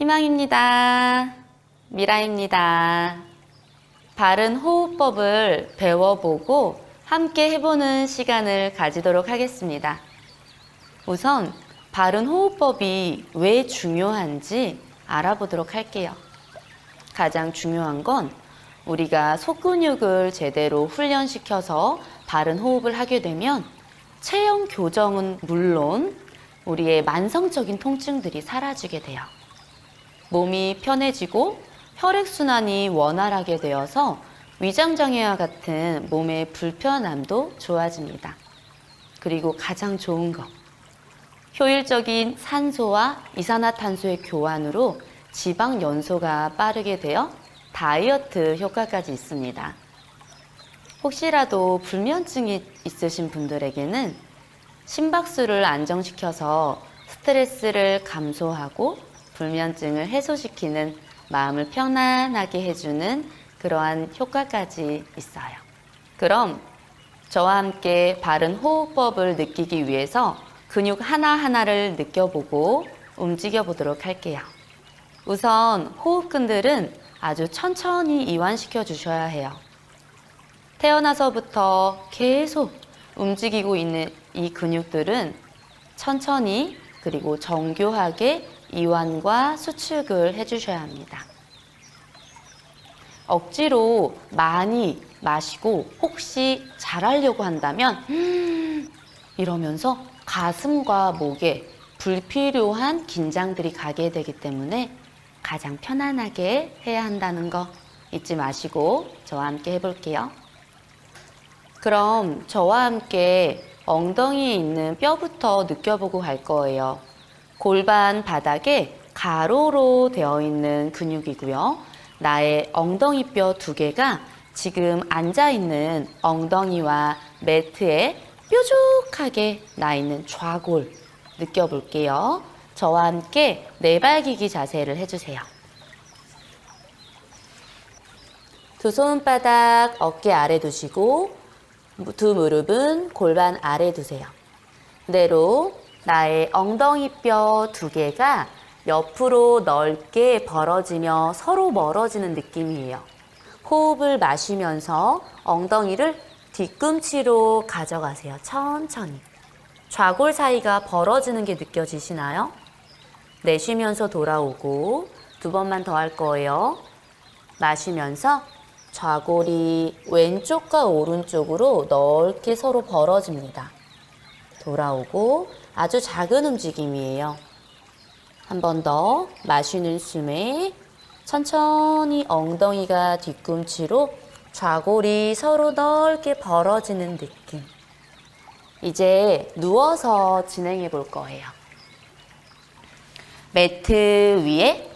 희망입니다. 미라입니다. 바른 호흡법을 배워보고 함께 해보는 시간을 가지도록 하겠습니다. 우선 바른 호흡법이 왜 중요한지 알아보도록 할게요. 가장 중요한 건 우리가 속근육을 제대로 훈련시켜서 바른 호흡을 하게 되면 체형 교정은 물론 우리의 만성적인 통증들이 사라지게 돼요. 몸이 편해지고 혈액순환이 원활하게 되어서 위장장애와 같은 몸의 불편함도 좋아집니다. 그리고 가장 좋은 것. 효율적인 산소와 이산화탄소의 교환으로 지방 연소가 빠르게 되어 다이어트 효과까지 있습니다. 혹시라도 불면증이 있으신 분들에게는 심박수를 안정시켜서 스트레스를 감소하고 불면증을 해소시키는 마음을 편안하게 해주는 그러한 효과까지 있어요. 그럼 저와 함께 바른 호흡법을 느끼기 위해서 근육 하나하나를 느껴보고 움직여 보도록 할게요. 우선 호흡근들은 아주 천천히 이완시켜 주셔야 해요. 태어나서부터 계속 움직이고 있는 이 근육들은 천천히 그리고 정교하게 이완과 수축을 해주셔야 합니다. 억지로 많이 마시고 혹시 잘하려고 한다면 음, 이러면서 가슴과 목에 불필요한 긴장들이 가게 되기 때문에 가장 편안하게 해야 한다는 거 잊지 마시고 저와 함께 해볼게요. 그럼 저와 함께 엉덩이에 있는 뼈부터 느껴보고 갈 거예요. 골반 바닥에 가로로 되어 있는 근육이고요. 나의 엉덩이 뼈 두 개가 지금 앉아 있는 엉덩이와 매트에 뾰족하게 나 있는 좌골 느껴볼게요. 저와 함께 네발기기 자세를 해주세요. 두 손바닥 어깨 아래 두시고 두 무릎은 골반 아래 두세요. 그대로 나의 엉덩이 뼈 두 개가 옆으로 넓게 벌어지며 서로 멀어지는 느낌이에요. 호흡을 마시면서 엉덩이를 뒤꿈치로 가져가세요. 천천히. 좌골 사이가 벌어지는 게 느껴지시나요? 내쉬면서 돌아오고 두 번만 더 할 거예요. 마시면서 좌골이 왼쪽과 오른쪽으로 넓게 서로 벌어집니다. 돌아오고 아주 작은 움직임이에요. 한 번 더 마시는 숨에 천천히 엉덩이가 뒤꿈치로 좌골이 서로 넓게 벌어지는 느낌. 이제 누워서 진행해 볼 거예요. 매트 위에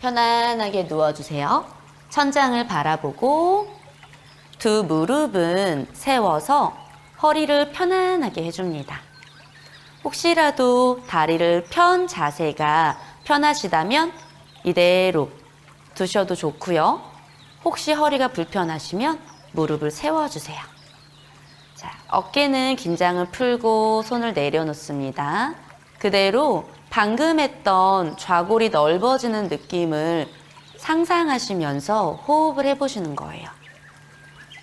편안하게 누워주세요. 천장을 바라보고 두 무릎은 세워서 허리를 편안하게 해줍니다. 혹시라도 다리를 편 자세가 편하시다면 이대로 두셔도 좋고요. 혹시 허리가 불편하시면 무릎을 세워주세요. 자, 어깨는 긴장을 풀고 손을 내려놓습니다. 그대로 방금 했던 좌골이 넓어지는 느낌을 상상하시면서 호흡을 해보시는 거예요.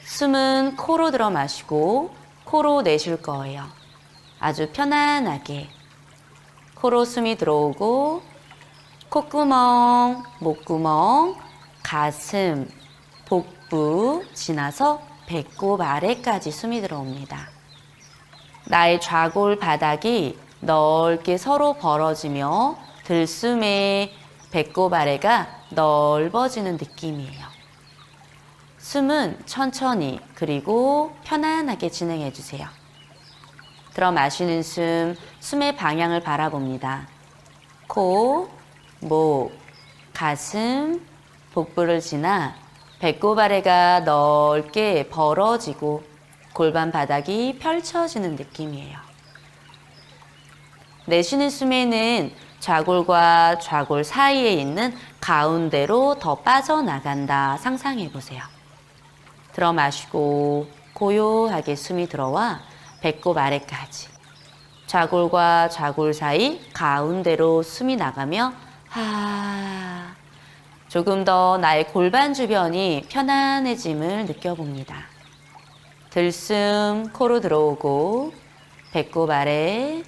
숨은 코로 들어 마시고 코로 내쉴 거예요. 아주 편안하게. 코로 숨이 들어오고 콧구멍, 목구멍, 가슴, 복부 지나서 배꼽 아래까지 숨이 들어옵니다. 나의 좌골 바닥이 넓게 서로 벌어지며 들숨에 배꼽 아래가 넓어지는 느낌이에요. 숨은 천천히 그리고 편안하게 진행해 주세요. 들어 마시는 숨, 숨의 방향을 바라봅니다. 코, 목, 가슴, 복부를 지나 배꼽 아래가 넓게 벌어지고 골반 바닥이 펼쳐지는 느낌이에요. 내쉬는 숨에는 좌골과 좌골 사이에 있는 가운데로 더 빠져나간다 상상해 보세요. 들어 마시고 고요하게 숨이 들어와 배꼽 아래까지. 좌골과 좌골 사이 가운데로 숨이 나가며 하. 조금 더 나의 골반 주변이 편안해짐을 느껴봅니다. 들숨 코로 들어오고 배꼽 아래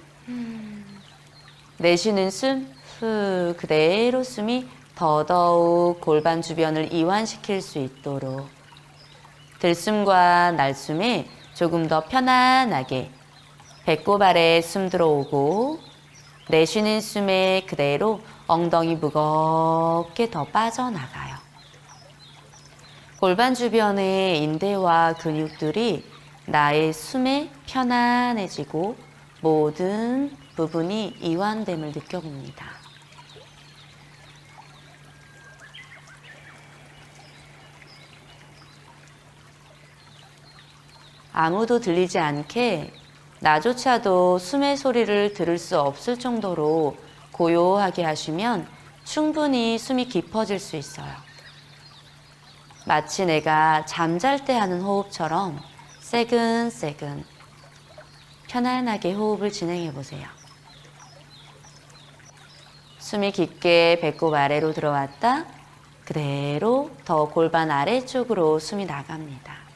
내쉬는 숨 후 그대로 숨이 더더욱 골반 주변을 이완시킬 수 있도록 들숨과 날숨에 조금 더 편안하게 배꼽 아래 숨 들어오고 내쉬는 숨에 그대로 엉덩이 무겁게 더 빠져나가요. 골반 주변의 인대와 근육들이 나의 숨에 편안해지고 모든 부분이 이완됨을 느껴봅니다. 아무도 들리지 않게 나조차도 숨의 소리를 들을 수 없을 정도로 고요하게 하시면 충분히 숨이 깊어질 수 있어요. 마치 내가 잠잘 때 하는 호흡처럼 새근새근 편안하게 호흡을 진행해 보세요. 숨이 깊게 배꼽 아래로 들어왔다. 그대로 더 골반 아래쪽으로 숨이 나갑니다.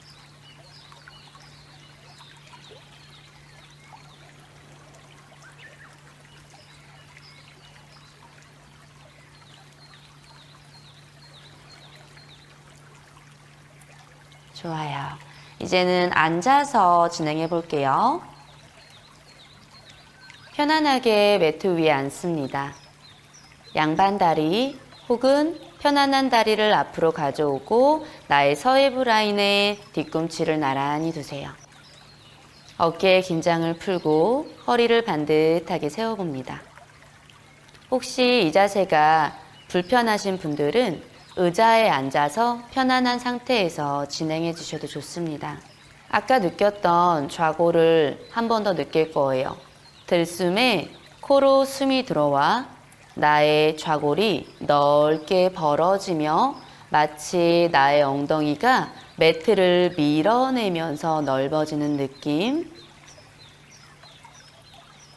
좋아요. 이제는 앉아서 진행해 볼게요. 편안하게 매트 위에 앉습니다. 양반 다리 혹은 편안한 다리를 앞으로 가져오고 나의 서해부 라인에 뒤꿈치를 나란히 두세요. 어깨의 긴장을 풀고 허리를 반듯하게 세워봅니다. 혹시 이 자세가 불편하신 분들은 의자에 앉아서 편안한 상태에서 진행해 주셔도 좋습니다. 아까 느꼈던 좌골을 한 번 더 느낄 거예요. 들숨에 코로 숨이 들어와 나의 좌골이 넓게 벌어지며 마치 나의 엉덩이가 매트를 밀어내면서 넓어지는 느낌.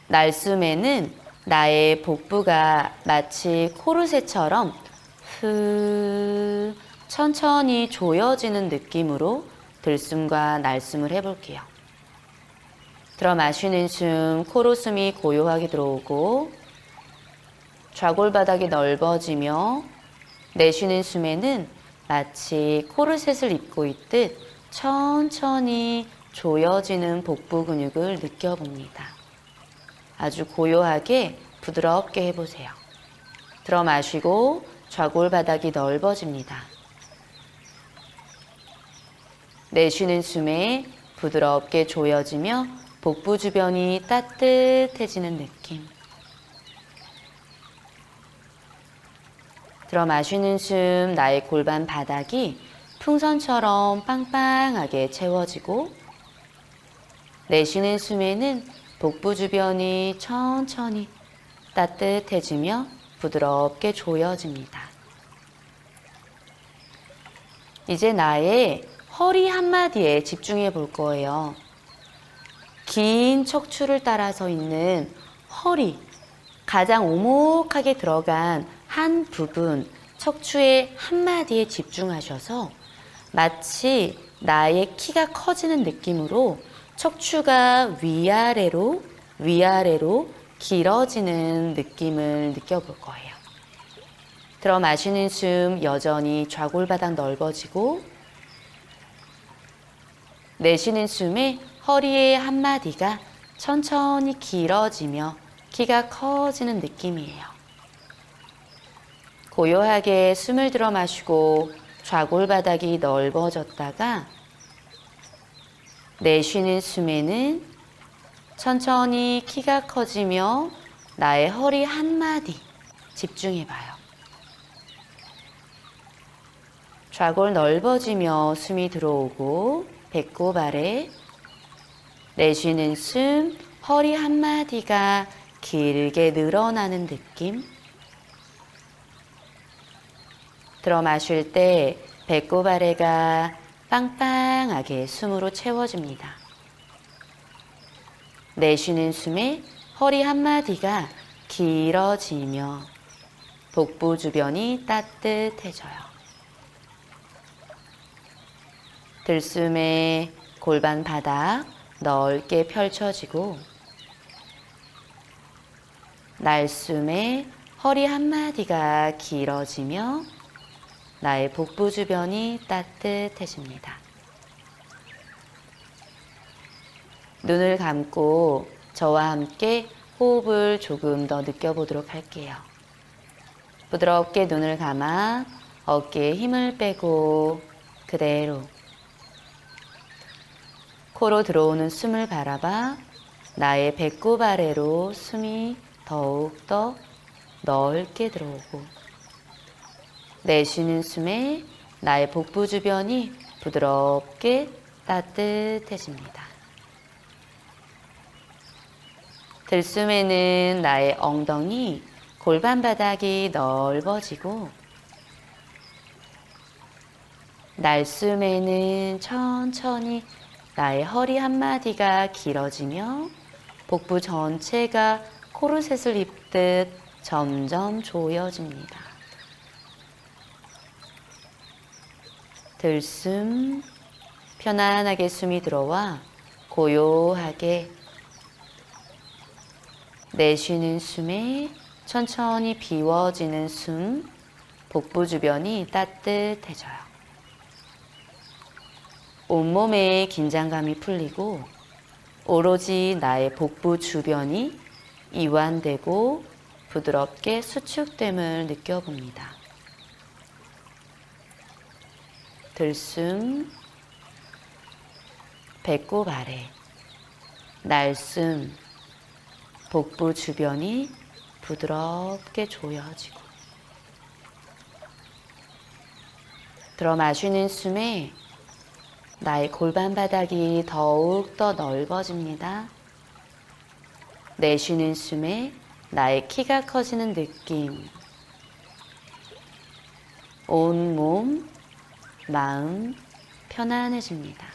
날숨에는 나의 복부가 마치 코르셋처럼 후 천천히 조여지는 느낌으로 들숨과 날숨을 해볼게요. 들어 마시는 숨, 코로 숨이 고요하게 들어오고 좌골바닥이 넓어지며 내쉬는 숨에는 마치 코르셋을 입고 있듯 천천히 조여지는 복부 근육을 느껴봅니다. 아주 고요하게 부드럽게 해보세요. 들어 마시고 좌골 바닥이 넓어집니다. 내쉬는 숨에 부드럽게 조여지며 복부 주변이 따뜻해지는 느낌. 들어 마시는 숨, 나의 골반 바닥이 풍선처럼 빵빵하게 채워지고 내쉬는 숨에는 복부 주변이 천천히 따뜻해지며 부드럽게 조여집니다. 이제 나의 허리 한마디에 집중해 볼 거예요. 긴 척추를 따라서 있는 허리, 가장 오목하게 들어간 한 부분, 척추의 한마디에 집중하셔서 마치 나의 키가 커지는 느낌으로 척추가 위아래로, 위아래로 길어지는 느낌을 느껴볼 거예요. 들어 마시는 숨 여전히 좌골바닥 넓어지고 내쉬는 숨에 허리의 한마디가 천천히 길어지며 키가 커지는 느낌이에요. 고요하게 숨을 들어 마시고 좌골바닥이 넓어졌다가 내쉬는 숨에는 천천히 키가 커지며 나의 허리 한마디 집중해 봐요. 좌골 넓어지며 숨이 들어오고 배꼽 아래 내쉬는 숨 허리 한마디가 길게 늘어나는 느낌 들어 마실 때 배꼽 아래가 빵빵하게 숨으로 채워집니다. 내쉬는 숨에 허리 한마디가 길어지며 복부 주변이 따뜻해져요. 들숨에 골반 바닥 넓게 펼쳐지고 날숨에 허리 한마디가 길어지며 나의 복부 주변이 따뜻해집니다. 눈을 감고 저와 함께 호흡을 조금 더 느껴보도록 할게요. 부드럽게 눈을 감아 어깨에 힘을 빼고 그대로 코로 들어오는 숨을 바라봐 나의 배꼽 아래로 숨이 더욱 더 넓게 들어오고 내쉬는 숨에 나의 복부 주변이 부드럽게 따뜻해집니다. 들숨에는 나의 엉덩이 골반 바닥이 넓어지고 날숨에는 천천히 나의 허리 한마디가 길어지며 복부 전체가 코르셋을 입듯 점점 조여집니다. 들숨 편안하게 숨이 들어와 고요하게 내쉬는 숨에 천천히 비워지는 숨, 복부 주변이 따뜻해져요. 온몸의 긴장감이 풀리고 오로지 나의 복부 주변이 이완되고 부드럽게 수축됨을 느껴봅니다. 들숨, 배꼽 아래, 날숨, 복부 주변이 부드럽게 조여지고 들어 마시는 숨에 나의 골반 바닥이 더욱 더 넓어집니다. 내쉬는 숨에 나의 키가 커지는 느낌. 온 몸, 마음 편안해집니다.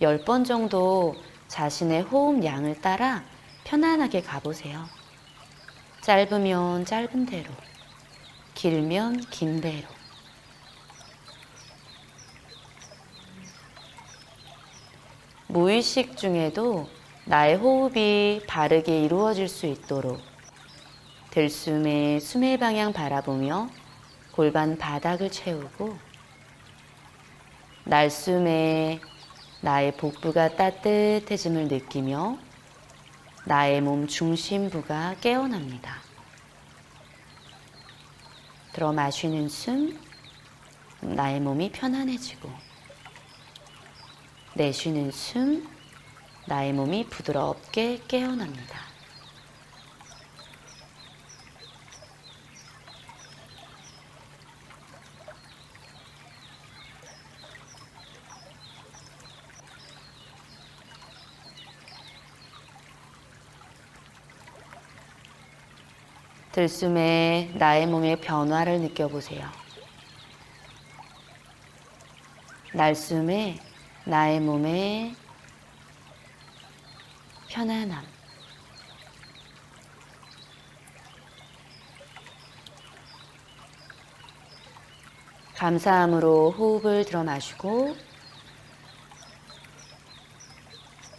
열번 정도 자신의 호흡 양을 따라 편안하게 가보세요. 짧으면 짧은 대로, 길면 긴 대로. 무의식 중에도 나의 호흡이 바르게 이루어질 수 있도록 들숨에 숨의 방향 바라보며 골반 바닥을 채우고 날숨에 나의 복부가 따뜻해짐을 느끼며 나의 몸 중심부가 깨어납니다. 들어 마시는 숨, 나의 몸이 편안해지고 내쉬는 숨, 나의 몸이 부드럽게 깨어납니다. 들숨에 나의 몸의 변화를 느껴보세요. 날숨에 나의 몸의 편안함. 감사함으로 호흡을 들어 마시고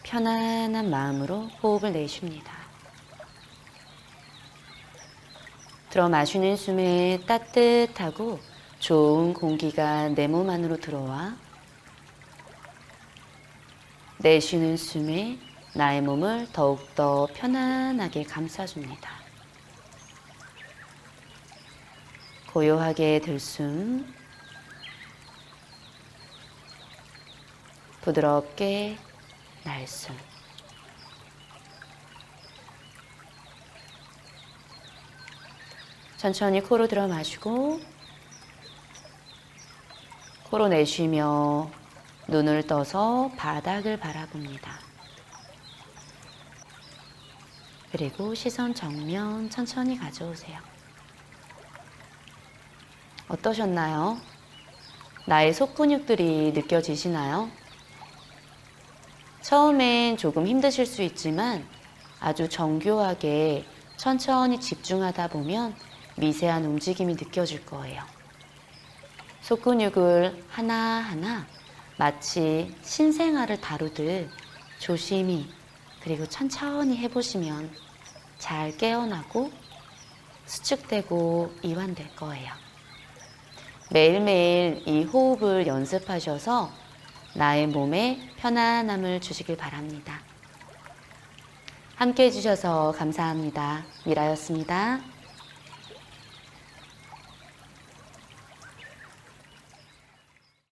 편안한 마음으로 호흡을 내쉽니다. 들어 마시는 숨에 따뜻하고 좋은 공기가 내 몸 안으로 들어와 내쉬는 숨에 나의 몸을 더욱더 편안하게 감싸줍니다. 고요하게 들숨, 부드럽게 날숨. 천천히 코로 들어 마시고 코로 내쉬며 눈을 떠서 바닥을 바라봅니다. 그리고 시선 정면 천천히 가져오세요. 어떠셨나요? 나의 속 근육들이 느껴지시나요? 처음엔 조금 힘드실 수 있지만 아주 정교하게 천천히 집중하다 보면 미세한 움직임이 느껴질 거예요. 속근육을 하나하나 마치 신생아를 다루듯 조심히 그리고 천천히 해보시면 잘 깨어나고 수축되고 이완될 거예요. 매일매일 이 호흡을 연습하셔서 나의 몸에 편안함을 주시길 바랍니다. 함께 해주셔서 감사합니다. 미라였습니다.